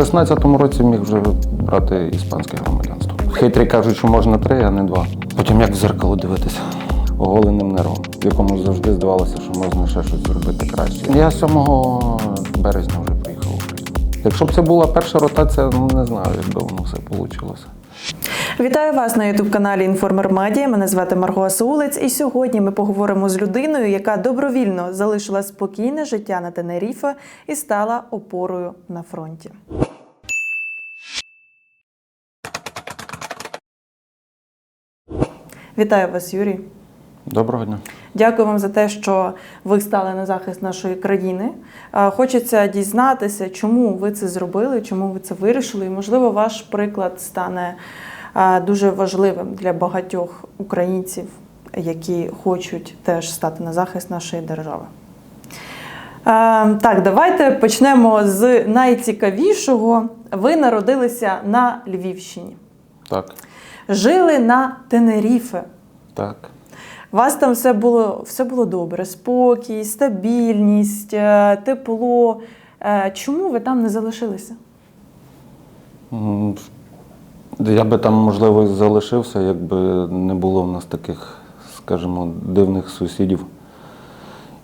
16-му році міг вже брати іспанське громадянство. Хитрі кажуть, що можна три, а не два. Потім як в зеркало дивитися. Оголеним нервом, в якому завжди здавалося, що можна ще щось зробити краще. Я 7 березня вже приїхав в Україну. Якщо б це була перша ротація, ну не знаю, як воно все вийшло. Вітаю вас на ютуб-каналі Інформер Медіа. Мене звати Марго Асаулець, і сьогодні ми поговоримо з людиною, яка добровільно залишила спокійне життя на Тенеріфе і стала опорою на фронті. Вітаю вас, Юрій. Доброго дня. Дякую вам за те, що ви стали на захист нашої країни. Хочеться дізнатися, чому ви це зробили, чому ви це вирішили. І, можливо, ваш приклад стане дуже важливим для багатьох українців, які хочуть теж стати на захист нашої держави. Так, давайте почнемо з найцікавішого. Ви народилися на Львівщині, Так, жили на Тенеріфе. так. У вас там все було, все було добре: спокій, стабільність, е, тепло. Е, Чому ви там не залишилися? Я би там, можливо, залишився, якби не було в нас таких, скажімо, дивних сусідів,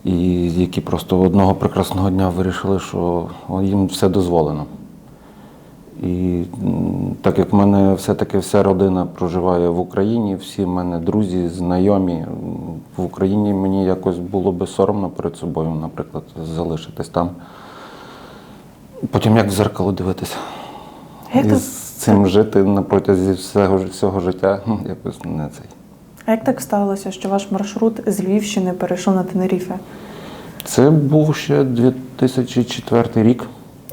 і які просто одного прекрасного дня вирішили, що їм все дозволено. І так як в мене все-таки вся родина проживає в Україні, всі в мене друзі, знайомі в Україні, мені якось було би соромно перед собою, наприклад, залишитись там. Потім як в зеркало дивитися. Як І так- з цим жити на протязі всього, всього життя ну, якось не цей. А як так сталося, що ваш маршрут з Львівщини перейшов на Тенеріфе? Це був ще 2004 рік.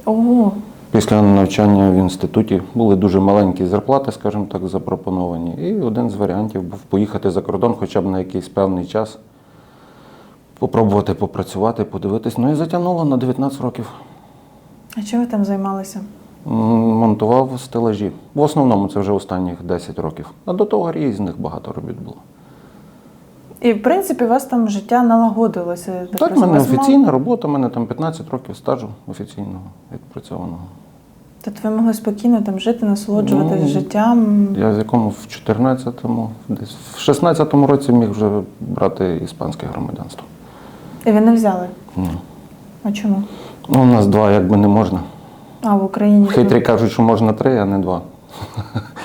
Ого, Після навчання в інституті були дуже маленькі зарплати, скажімо так, запропоновані. І один з варіантів був поїхати за кордон хоча б на якийсь певний час, попробувати попрацювати, подивитись. Ну і затягнуло на 19 років. а чим ви там займалися? Монтував стелажі. В основному це вже останніх 10 років. А до того різних багато робіт було. І в принципі, у вас там життя налагодилося. Так, в мене офіційна робота, в мене там 15 років стажу офіційного відпрацьованого. Тобто ви могли спокійно там жити, насолоджуватись Ну, життям. Я з якому в 14-му, десь в 16-му році міг вже брати іспанське громадянство. І ви не взяли. Ну, А чому? Ну, у нас два якби не можна. А в Україні Хитрі кажуть, що можна три, а не два.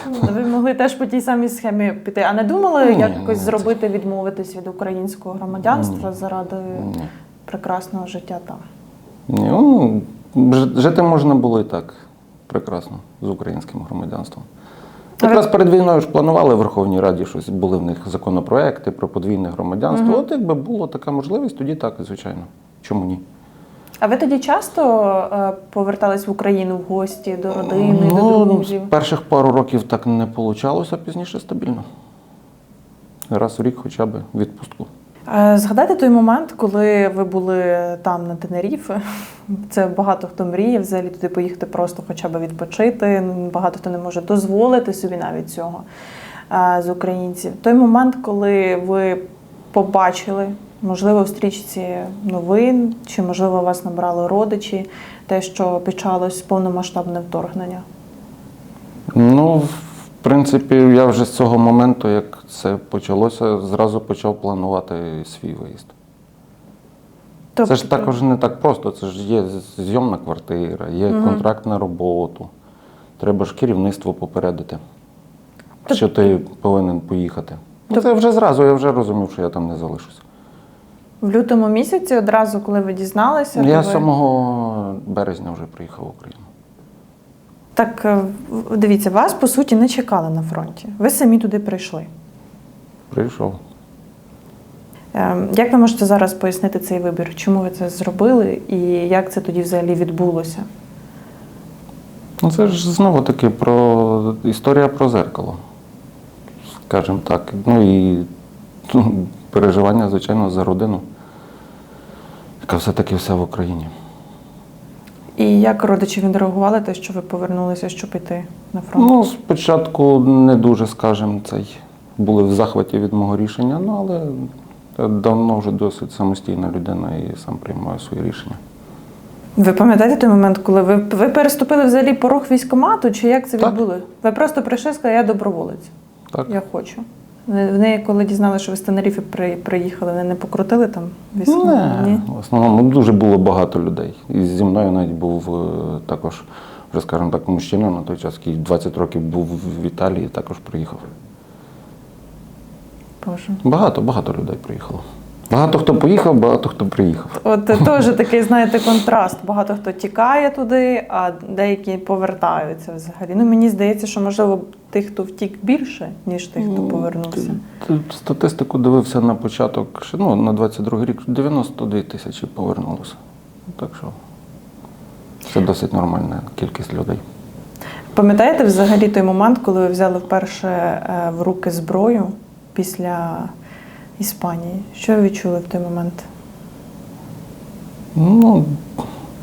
Ну, Ви могли теж по тій самій схемі піти. А не думали Ні, якось ні, зробити, відмовитись від українського громадянства заради Ні. прекрасного життя там? Ні, ну, жити можна було і так прекрасно з українським громадянством. Якраз перед війною ж планували в Верховній Раді щось, були в них законопроекти про подвійне громадянство. От якби була така можливість, тоді так, звичайно. Чому ні? А ви тоді часто е, повертались в Україну в гості до родини, до ну, друзів? перших пару років так не вийшло, а пізніше стабільно. Раз в рік хоча б відпустку. Згадайте той момент, коли ви були там на Тенеріфе. Це багато хто мріє взагалі туди поїхати просто хоча б відпочити. Багато хто не може дозволити собі навіть цього е, з українців. Той момент, коли ви побачили, можливо, в стрічці новин, чи можливо вас набрали родичі, те, що почалось повномасштабне вторгнення. Ну, в принципі, я вже з цього моменту, як це почалося, зразу почав планувати свій виїзд. Тобто, Це ж також не так просто. Це ж є зйомна квартира, є контракт на роботу. Треба ж керівництво попередити, Тоб- що ти повинен поїхати. Ну, Тоб- це вже зразу, я вже розумів, що я там не залишуся. В лютому місяці, одразу, коли ви дізналися, Я ви... 7 березня вже приїхав в Україну. Так, е, дивіться, вас по суті не чекали на фронті. Ви самі туди прийшли. Прийшов. Ем, Як ви можете зараз пояснити цей вибір? Чому ви це зробили і як це тоді взагалі відбулося? Ну, це ж знову таки про історія про зеркало. Скажімо так. Ну і ну, переживання, звичайно, за родину, яка все-таки вся в Україні. І як родичі відреагували те, що ви повернулися, щоб йти на фронт? Ну, спочатку не дуже, скажімо, цей, були в захваті від мого рішення, ну але я давно вже досить самостійна людина і сам приймаю свої рішення. Ви пам'ятаєте той момент, коли ви, ви переступили взагалі порог військкомату, чи як це Так. відбулося? Ви просто прийшли і сказали, я доброволець, Так. я хочу. Вони- коли дізналися, що ви з Тенерифі приїхали, вони не покрутили там військкомат? Ні, в основному дуже було багато людей. І зі мною навіть був е, також, вже скажімо так, мужчина на той час, який 20 років був в Італії, також приїхав. Боже. Багато, багато людей приїхало. Багато хто поїхав, багато хто приїхав. От теж такий, знаєте, контраст. Багато хто тікає туди, а деякі повертаються взагалі. Ну мені здається, що можливо тих, хто втік більше, ніж тих, хто повернувся. Статистику дивився на початок, ну, на 22 рік, 92 тисячі повернулося. Так що це досить нормальна кількість людей. Пам'ятаєте взагалі той момент, коли ви взяли вперше е, в руки зброю після Іспанії? Що ви відчули в той момент? Ну,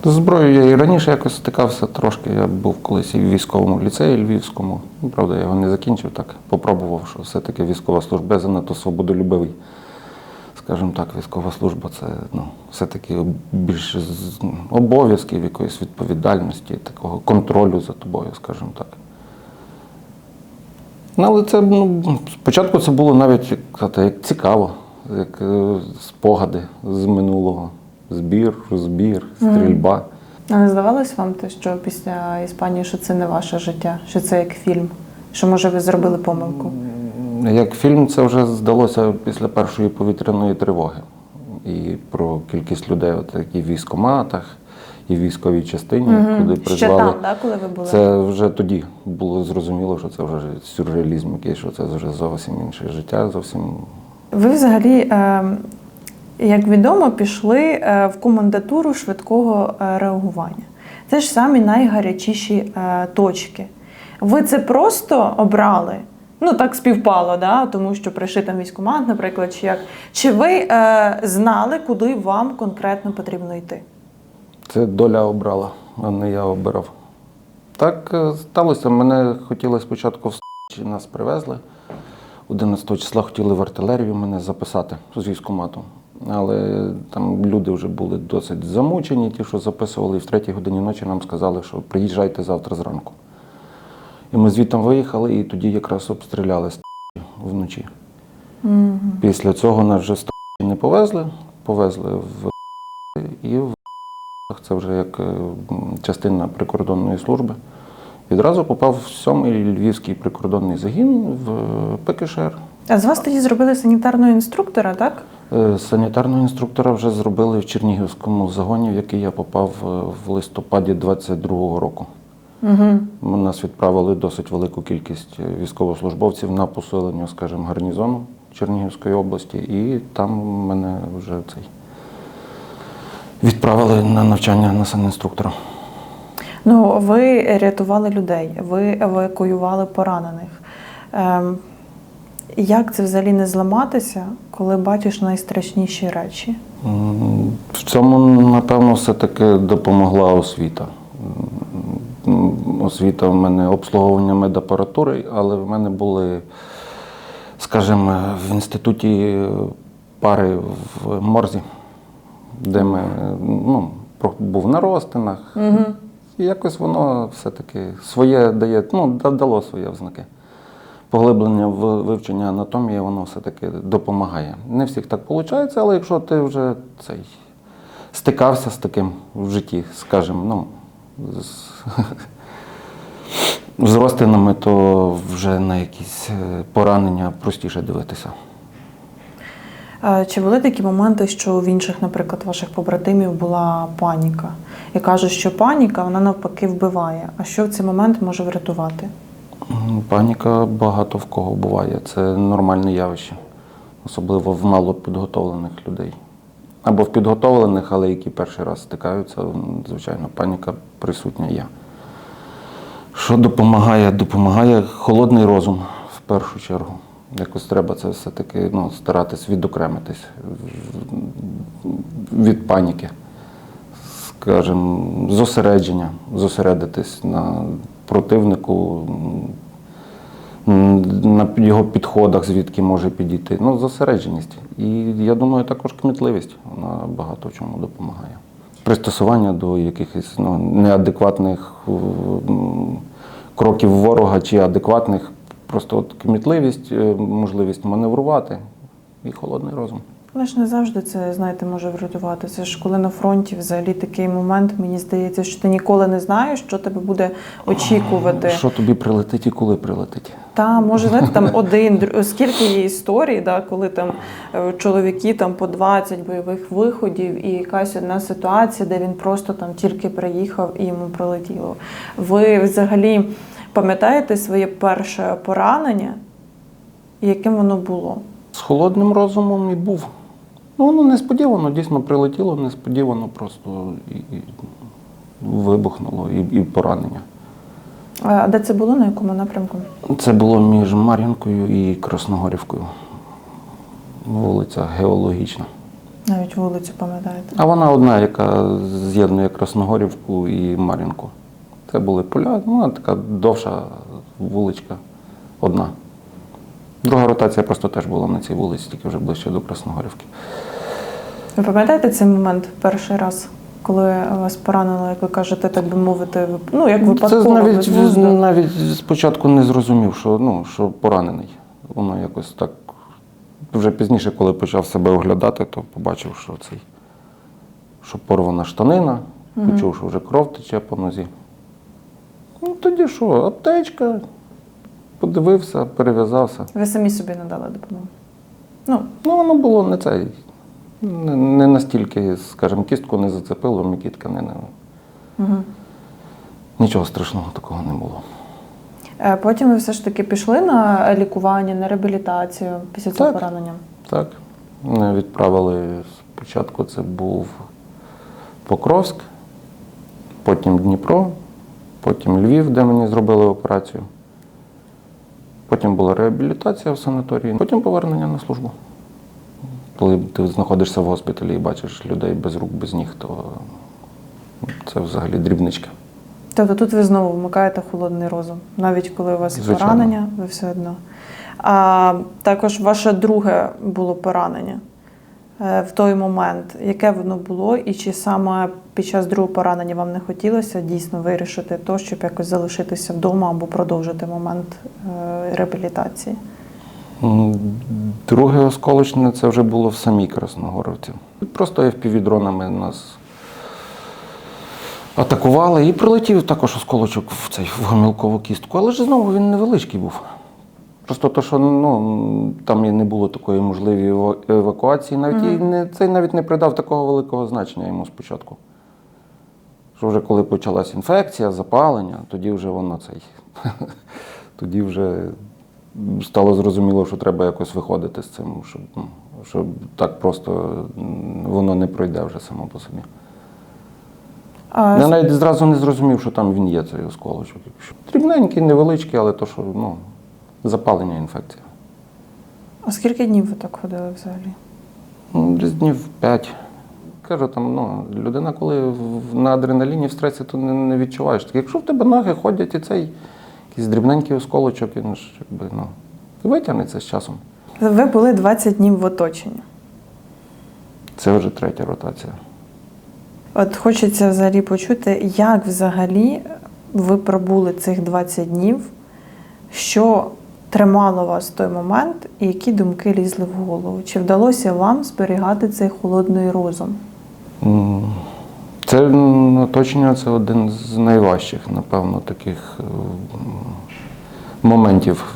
з зброєю я і раніше якось стикався трошки. Я був колись і в військовому ліцеї Львівському. Ну, Правда, я його не закінчив так. Попробував, що все-таки військова служба занадто свободолюбивий. Скажімо так, військова служба це ну, все-таки більше обов'язків, якоїсь відповідальності, такого контролю за тобою, скажімо так. Ну, але це ну, спочатку це було навіть як, як цікаво, як е, спогади з минулого. Збір, розбір, стрільба. А не здавалось вам те, що після Іспанії, що це не ваше життя, що це як фільм? Що може ви зробили помилку? Як фільм це вже здалося після першої повітряної тривоги. І про кількість людей, от, які в військкоматах і в військовій частині, куди Ще там, да, коли ви були? Це вже тоді було зрозуміло, що це вже сюрреалізм якийсь, що це вже зовсім інше життя, зовсім Ви взагалі, е, як відомо, пішли е, в комендатуру швидкого е, реагування. Це ж самі найгарячіші точки. Ви це просто обрали? Ну, так співпало, да? тому що прийшли там військкомат, наприклад, чи як. Чи ви е, знали, куди вам конкретно потрібно йти? Це доля обрала, а не я обирав. Так е, сталося. Мене хотіли спочатку в нас привезли. 11 числа хотіли в артилерію мене записати з військкомату. Але там люди вже були досить замучені, ті, що записували, і в третій годині ночі нам сказали, що приїжджайте завтра зранку. І ми звідти виїхали, і тоді якраз обстріляли С**чі вночі. Після цього нас вже з не повезли, повезли в і в це вже як е, частина прикордонної служби. Відразу попав в сьомий львівський прикордонний загін в е, ПКШР. А з вас тоді зробили санітарного інструктора, так? Е, Санітарного інструктора вже зробили в Чернігівському загоні, в який я попав в листопаді 22-го року. Угу. Нас відправили досить велику кількість військовослужбовців на посилення, скажімо, гарнізону Чернігівської області, і там мене вже цей відправили на навчання на санінструктора. Ну, ви рятували людей, ви евакуювали поранених. Ем, як це взагалі не зламатися, коли бачиш найстрашніші речі? В цьому, напевно, все-таки допомогла освіта. Освіта в мене обслуговування медапаратури, але в мене були, скажімо, в інституті пари в морзі, де ми ну, був на розтинах. Угу. І якось воно все-таки своє дає, ну, дало свої ознаки. Поглиблення в вивчення анатомії, воно все-таки допомагає. Не всіх так виходить, але якщо ти вже цей стикався з таким в житті, скажімо, ну, з, з розтинами, то вже на якісь е, поранення простіше дивитися. Е, Чи були такі моменти, що в інших, наприклад, ваших побратимів була паніка? І кажуть, що паніка вона навпаки вбиває. А що в цей момент може врятувати? Паніка багато в кого буває. Це нормальне явище, особливо в малопідготовлених людей. Або в підготовлених, але які перший раз стикаються, звичайно, паніка присутня є. Що допомагає? Допомагає холодний розум в першу чергу. Якось треба це все-таки ну, старатись відокремитись від паніки. Скажімо, зосередження, зосередитись на противнику, на його підходах, звідки може підійти. Ну, зосередженість. І я думаю, також кмітливість. Вона багато в чому допомагає. пристосування до якихось ну, неадекватних кроків ворога чи адекватних. Просто от кмітливість, е, можливість маневрувати і холодний розум. Але ж не завжди це, знаєте, може врятувати. Це ж коли на фронті взагалі такий момент, мені здається, що ти ніколи не знаєш, що тебе буде очікувати. Що тобі прилетить і коли прилетить. Та може знаєте, там один скільки є історій, да, коли там е, чоловіки там по 20 бойових виходів, і якась одна ситуація, де він просто там тільки приїхав і йому прилетіло. Ви взагалі пам'ятаєте своє перше поранення, яким воно було? З холодним розумом і був. Ну, воно несподівано, дійсно прилетіло, несподівано просто і, і вибухнуло, і, і поранення. А де це було? На якому напрямку? Це було між Мар'їнкою і Красногорівкою. Вулиця геологічна. Навіть вулицю пам'ятаєте? А вона одна, яка з'єднує Красногорівку і Мар'їнку. Це були поля, ну, така довша вуличка, одна. Друга ротація просто теж була на цій вулиці, тільки вже ближче до Красногорівки. Ви пам'ятаєте цей момент перший раз, коли вас поранило, як ви кажете, так би мовити, ну як випадково Це навіть, безглуздо? навіть спочатку не зрозумів, що, ну, що поранений. Воно якось так. Вже пізніше, коли почав себе оглядати, то побачив, що цей, що порвана штанина, почув, що вже кров тече по нозі. Ну тоді що, аптечка, подивився, перев'язався. Ви самі собі надали допомогу. Ну, Ну, воно було не цей. Не, не настільки, скажімо, кістку не зацепило, м'які тканини. угу. Нічого страшного такого не було. Е, Потім ви все ж таки пішли на лікування, на реабілітацію після цього Так. поранення. Так. Мене відправили спочатку це був Покровськ, потім Дніпро, потім Львів, де мені зробили операцію. Потім була реабілітація в санаторії, потім повернення на службу. Коли ти знаходишся в госпіталі і бачиш людей без рук, без ніг, то це взагалі дрібничка. Тобто тут ви знову вмикаєте холодний розум, навіть коли у вас Звичайно. поранення, ви все одно. А також ваше друге було поранення в той момент. Яке воно було, і чи саме під час другого поранення вам не хотілося дійсно вирішити то, щоб якось залишитися вдома або продовжити момент е, реабілітації? Друге осколочне це вже було в самій Красногоровці. Просто FPV-дронами нас атакували і прилетів також осколочок в цей в гомілкову кістку. Але ж знову він невеличкий був. Просто то, що ну, там і не було такої можливої евакуації, навіть і не, цей навіть не придав такого великого значення йому спочатку. Що вже коли почалась інфекція, запалення, тоді вже воно цей. тоді вже стало зрозуміло, що треба якось виходити з цим, щоб, ну, щоб так просто воно не пройде вже само по собі. А, Я навіть зразу не зрозумів, що там він є, цей осколочок. Дрібненький, невеличкий, але то, що ну, запалення інфекція. а скільки днів ви так ходили взагалі? Ну, Десь днів п'ять. Кажу, там, ну, людина, коли на адреналіні в стресі, то не, не відчуваєш. Так, якщо в тебе ноги ходять і цей якийсь дрібненький осколочок, він ж якби, ну, витягнеться з часом. Ви були 20 днів в оточенні. Це вже третя ротація. От хочеться взагалі почути, як взагалі ви пробули цих 20 днів, що тримало вас в той момент, і які думки лізли в голову? Чи вдалося вам зберігати цей холодний розум? Це оточення це один з найважчих, напевно, таких моментів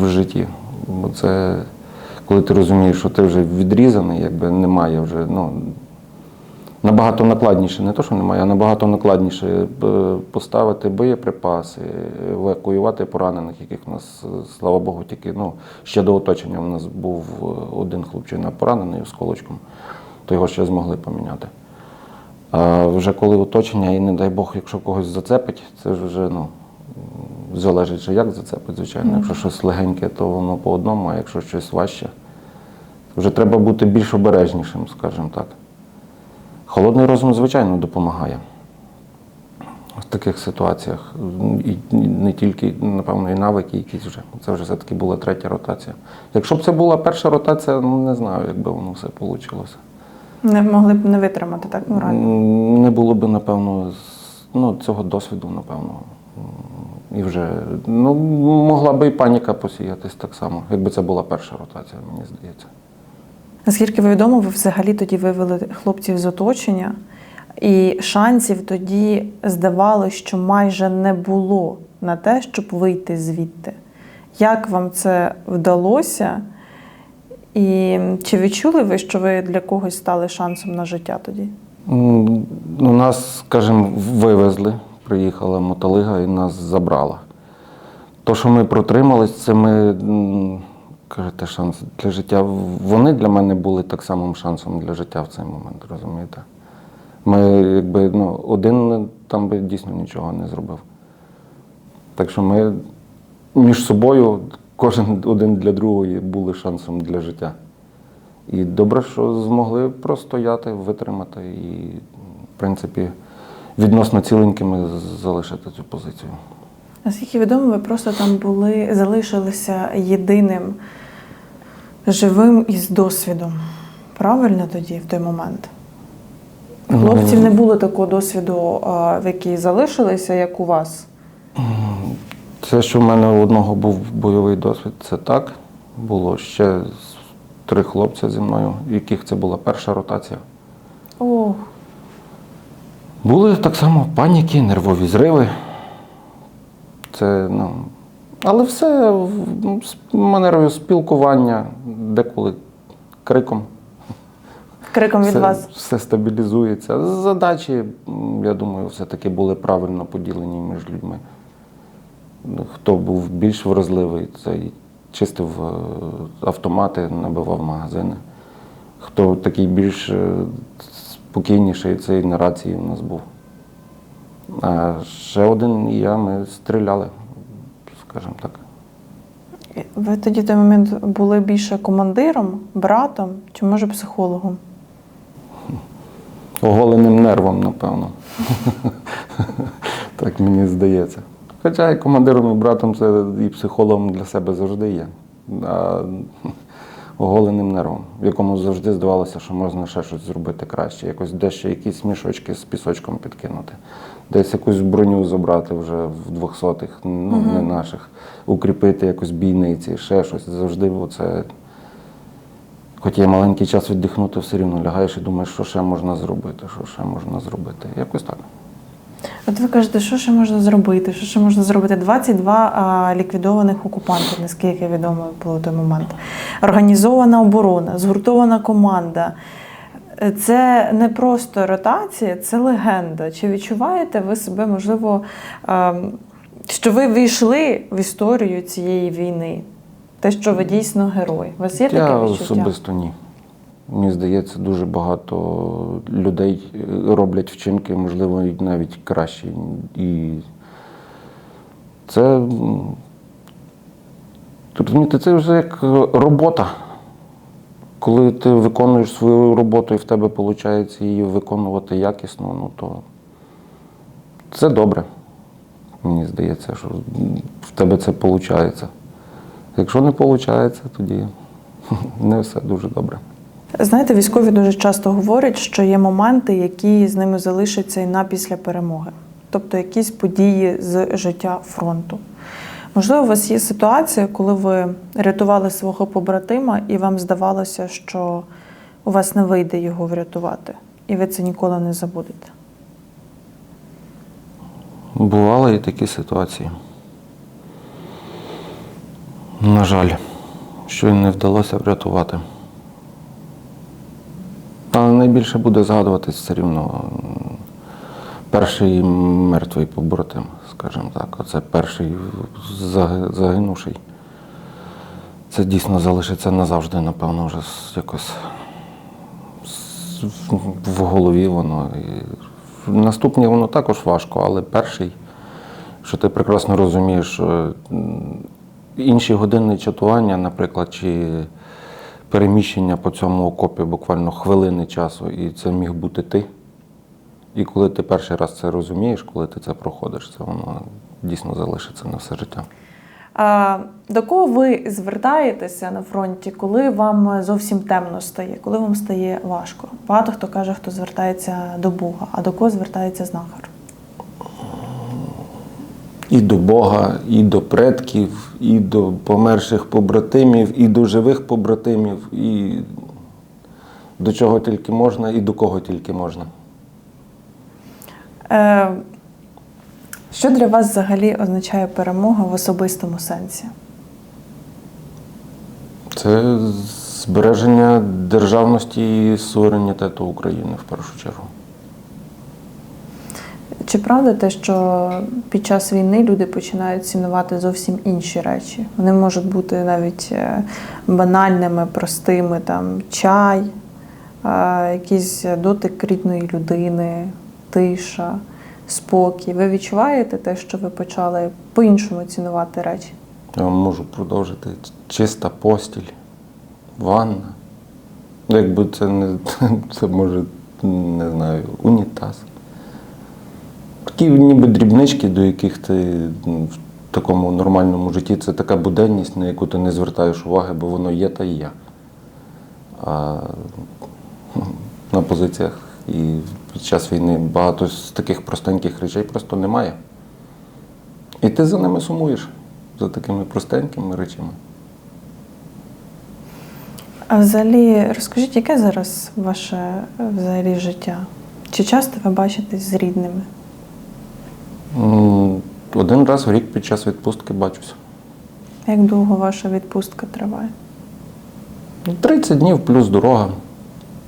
в житті. Бо це коли ти розумієш, що ти вже відрізаний, якби немає вже. Ну, набагато накладніше, не то, що немає, а набагато накладніше е, поставити боєприпаси, евакуювати поранених, яких у нас, е, слава Богу, тільки ну, ще до оточення у нас був е, один хлопчина поранений осколочком, то його ще змогли поміняти. А вже коли оточення, і не дай Бог, якщо когось зацепить, це ж вже ну, залежить, же, як зацепить, звичайно. Якщо щось легеньке, то воно по одному, а якщо щось важче, вже треба бути більш обережнішим, скажімо так. Холодний розум, звичайно, допомагає в таких ситуаціях. І не тільки, напевно, і навики якісь вже. Це вже все-таки була третя ротація. Якщо б це була перша ротація, ну не знаю, як би воно все вийшло. Не могли б не витримати так морально. Не було б, напевно, ну, цього досвіду, напевно. І вже ну, могла би і паніка посіятись так само, якби це була перша ротація, мені здається. Наскільки ви відомо, ви взагалі тоді вивели хлопців з оточення, і шансів тоді здавалося, що майже не було на те, щоб вийти звідти. Як вам це вдалося? І чи відчули ви, що ви для когось стали шансом на життя тоді? Ну, нас, скажімо, вивезли, приїхала мотолига і нас забрала. То, що ми протримались, це ми, кажете, шанс для життя. Вони для мене були так самим шансом для життя в цей момент, розумієте? Ми, якби, ну, один там би дійсно нічого не зробив. Так що ми між собою, кожен один для другої, були шансом для життя. І добре, що змогли простояти, витримати і, в принципі, відносно ціленькими залишити цю позицію. Наскільки відомо, ви просто там були, залишилися єдиним живим із досвідом. Правильно тоді, в той момент? Хлопців не було такого досвіду, в якій залишилися, як у вас. Це, що в мене у одного був бойовий досвід, це так. Було ще три хлопця зі мною, в яких це була перша ротація. О, Були так само паніки, нервові зриви. Це, ну, але все з манерою спілкування, деколи криком. криком від все, вас. все стабілізується. Задачі, я думаю, все-таки були правильно поділені між людьми. Хто був більш вразливий, цей чистив е, автомати, набивав магазини. Хто такий більш е, спокійніший, цей на рації у нас був. А ще один і я, ми стріляли, скажімо так. Ви тоді в той момент були більше командиром, братом чи може психологом? Оголеним нервом, напевно. так мені здається. Хоча і командиром, і братом це і психологом для себе завжди є. А оголеним нервом, в якому завжди здавалося, що можна ще щось зробити краще. Якось дещо якісь мішочки з пісочком підкинути. Десь якусь броню забрати вже в двохсотих, ну не наших, укріпити якось бійниці, ще щось. Завжди це Хоч є маленький час віддихнути, все рівно лягаєш і думаєш, що ще можна зробити, що ще можна зробити. Якось так. От ви кажете, що ще можна зробити? Що ще можна зробити? 22 а, ліквідованих окупантів, наскільки відомо було той момент. Організована оборона, згуртована команда. Це не просто ротація, це легенда. Чи відчуваєте ви себе, можливо, ем, що ви війшли в історію цієї війни? Те, що ви дійсно герой. У вас є таке Я відчуття? особисто ні. Мені здається, дуже багато людей е, роблять вчинки, можливо, навіть кращі. І це, розумієте, це вже як робота. Коли ти виконуєш свою роботу і в тебе виходить її виконувати якісно, ну то це добре. Мені здається, що в тебе це виходить. Якщо не виходить, тоді не все дуже добре. Знаєте, військові дуже часто говорять, що є моменти, які з ними залишаться і на після перемоги, тобто якісь події з життя фронту. Можливо, у вас є ситуація, коли ви рятували свого побратима, і вам здавалося, що у вас не вийде його врятувати, і ви це ніколи не забудете. Бували і такі ситуації. На жаль, що не вдалося врятувати. Але найбільше буде згадуватись все рівно перший мертвий побратим, скажімо так. Оце перший загинувший. Це дійсно залишиться назавжди, напевно, вже якось в голові воно. І наступні воно також важко, але перший, що ти прекрасно розумієш, що інші години чатування, наприклад, чи переміщення по цьому окопі буквально хвилини часу, і це міг бути ти. І коли ти перший раз це розумієш, коли ти це проходиш, це воно дійсно залишиться на все життя. А, до кого ви звертаєтеся на фронті, коли вам зовсім темно стає, коли вам стає важко? Багато хто каже, хто звертається до Бога, а до кого звертається знахар? І до Бога, і до предків, і до померших побратимів, і до живих побратимів, і до чого тільки можна, і до кого тільки можна. Е, що для вас взагалі означає перемога в особистому сенсі? Це збереження державності і суверенітету України в першу чергу. Чи правда те, що під час війни люди починають цінувати зовсім інші речі? Вони можуть бути навіть е, банальними, простими, там чай, е, якийсь дотик рідної людини, тиша, спокій. Ви відчуваєте те, що ви почали по-іншому цінувати речі? Я можу продовжити. Чиста постіль, ванна. Ну, Якби це не це може, не знаю, унітаз. Такі ніби дрібнички, до яких ти ну, в такому нормальному житті це така буденність, на яку ти не звертаєш уваги, бо воно є та є. А на позиціях і під час війни багато з таких простеньких речей просто немає. І ти за ними сумуєш, за такими простенькими речами. А взагалі, розкажіть, яке зараз ваше е, взагалі життя? Чи часто ви бачитесь з рідними? Один раз в рік під час відпустки бачуся. Як довго ваша відпустка триває? 30 днів плюс дорога.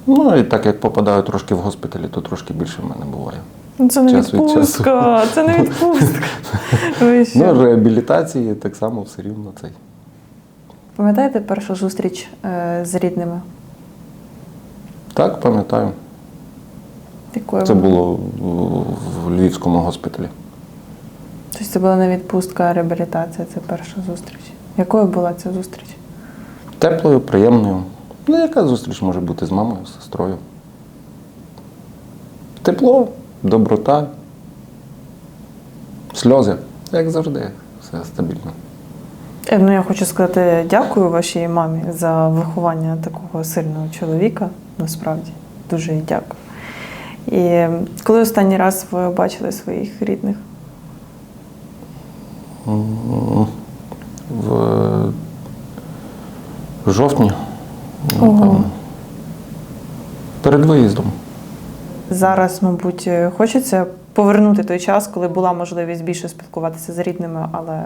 Ну і так як попадаю трошки в госпіталі, то трошки більше в мене буває. Ну, Це не Час від відпустка, це не відпустка. Ну, реабілітації так само все рівно цей. Пам'ятаєте першу зустріч е, з рідними? Так, пам'ятаю. Якою Це було в- в Львівському госпіталі. Тобто це була не відпустка, а реабілітація, це перша зустріч. Якою була ця зустріч? Теплою, приємною. Ну, яка зустріч може бути з мамою, з сестрою? Тепло, доброта, сльози, як завжди, все стабільно. Е, Ну, я хочу сказати дякую вашій мамі за виховання такого сильного чоловіка. Насправді, дуже їй дякую. І коли останній раз ви бачили своїх рідних? В, в жовтні, Ого. Перед виїздом. Зараз, мабуть, хочеться повернути той час, коли була можливість більше спілкуватися з рідними, але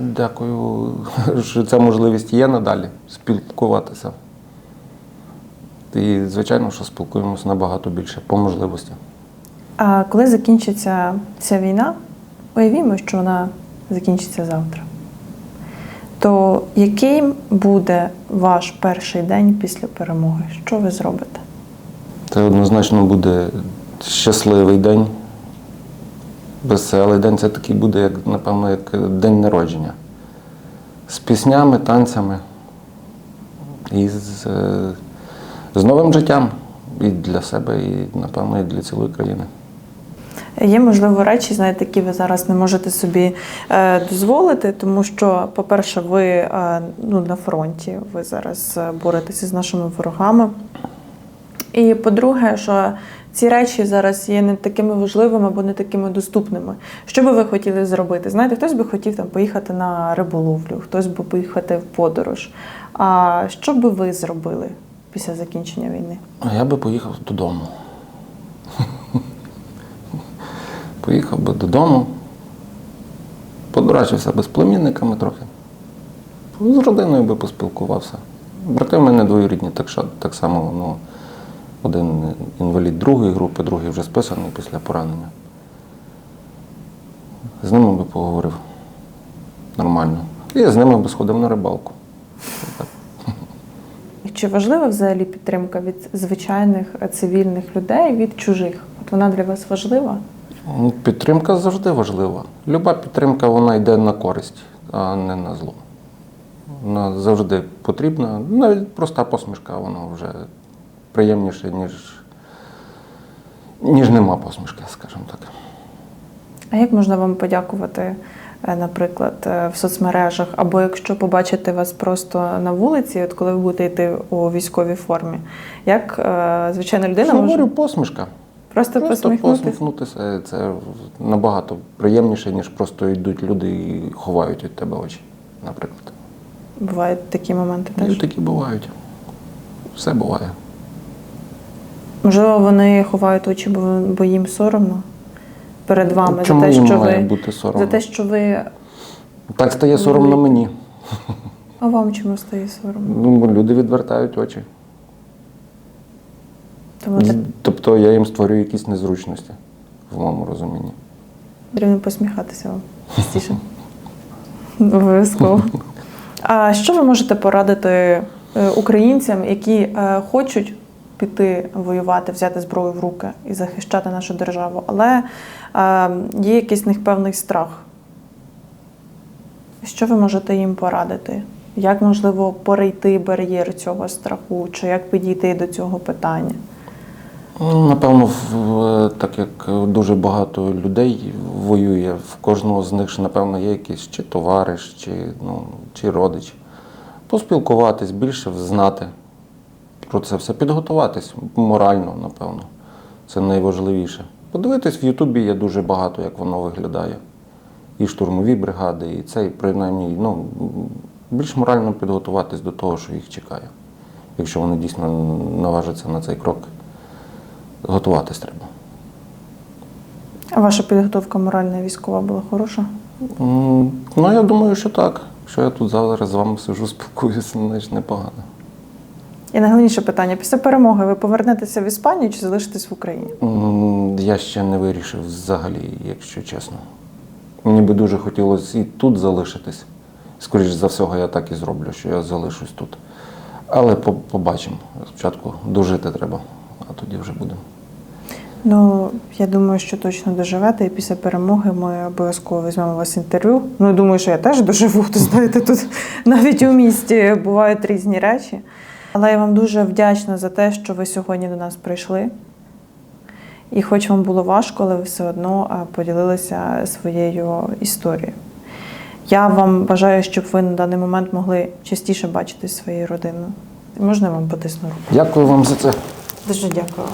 Дякую, що ця можливість є надалі спілкуватися. І, звичайно, що спілкуємося набагато більше по можливості. А коли закінчиться ця війна, уявімо, що вона закінчиться завтра. То яким буде ваш перший день після перемоги? Що ви зробите? Це однозначно буде щасливий день. Веселий день це такий буде, як, напевно, як день народження. З піснями, танцями і з, е, з новим життям і для себе, і, напевно, і для цілої країни. Є, можливо, речі, знаєте, які ви зараз не можете собі е, дозволити, тому що, по-перше, ви е, ну, на фронті, ви зараз е, боретеся з нашими ворогами. І по-друге, що ці речі зараз є не такими важливими або не такими доступними. Що би ви хотіли зробити? Знаєте, хтось би хотів там поїхати на риболовлю, хтось би поїхати в подорож. А що би ви зробили після закінчення війни? Я би поїхав додому. Поїхав би додому, подурачився би з племінниками трохи. З родиною би поспілкувався. Брати в мене двоюрідні, так, що, так само ну, один інвалід другої групи, другий вже списаний після поранення. З ними би поговорив нормально. І з ними би сходив на рибалку. Чи важлива взагалі підтримка від звичайних е, цивільних людей від чужих? От вона для вас важлива? Ну, Підтримка завжди важлива. Люба підтримка вона йде на користь, а не на зло. Вона завжди потрібна. Навіть проста посмішка, вона вже приємніше, ніж, ніж нема посмішки, скажімо так. А як можна вам подякувати е, наприклад, е, в соцмережах, або якщо побачити вас просто на вулиці, от коли ви будете йти у військовій формі, як е, звичайна людина Що може говорю, посмішка. Просто, Просто посміхнутися? посміхнутися це набагато приємніше, ніж просто йдуть люди і ховають від тебе очі, наприклад. Бувають такі моменти І такі бувають. Все буває. Можливо, вони ховають очі, бо, бо їм соромно перед вами Чому за те, їм що має ви бути соромно? за те, що ви. Так стає соромно мені. А вам чому стає соромно? Ну, люди відвертають очі. Тому так Тобто я їм створюю якісь незручності в моєму розумінні. потрібно посміхатися вам частіше. Обов'язково. А що ви можете порадити е, українцям, які е, хочуть піти воювати, взяти зброю в руки і захищати нашу державу, але е, є якийсь в них певний страх? Що ви можете їм порадити? Як можливо перейти бар'єр цього страху, чи як підійти до цього питання? Ну, Напевно, так як дуже багато людей воює, в кожного з них напевно, є якийсь чи товариш, чи, ну, чи родич. Поспілкуватись, більше знати про це все, підготуватись морально, напевно. Це найважливіше. Подивитись в Ютубі є дуже багато, як воно виглядає. І штурмові бригади, і це, і принаймні, ну, більш морально підготуватись до того, що їх чекає. Якщо вони дійсно наважаться на цей крок готуватись треба. А ваша підготовка моральна і військова була хороша? Ну, я думаю, що так. Що я тут зараз з вами сижу, спілкуюся, значить непогано. І найголовніше питання: після перемоги ви повернетеся в Іспанію чи залишитесь в Україні? Я ще не вирішив взагалі, якщо чесно. Мені би дуже хотілося і тут залишитись. Скоріше за всього, я так і зроблю, що я залишусь тут. Але побачимо. Спочатку дожити треба, а тоді вже будемо. Ну, я думаю, що точно доживете, і після перемоги ми обов'язково візьмемо у вас інтерв'ю. Ну, я думаю, що я теж доживу. То знаєте, тут навіть у місті бувають різні речі. Але я вам дуже вдячна за те, що ви сьогодні до нас прийшли. І хоч вам було важко, але ви все одно поділилися своєю історією. Я вам бажаю, щоб ви на даний момент могли частіше бачити своєю родиною. Можна я вам потисну руку? Дякую вам за це. Дуже дякую.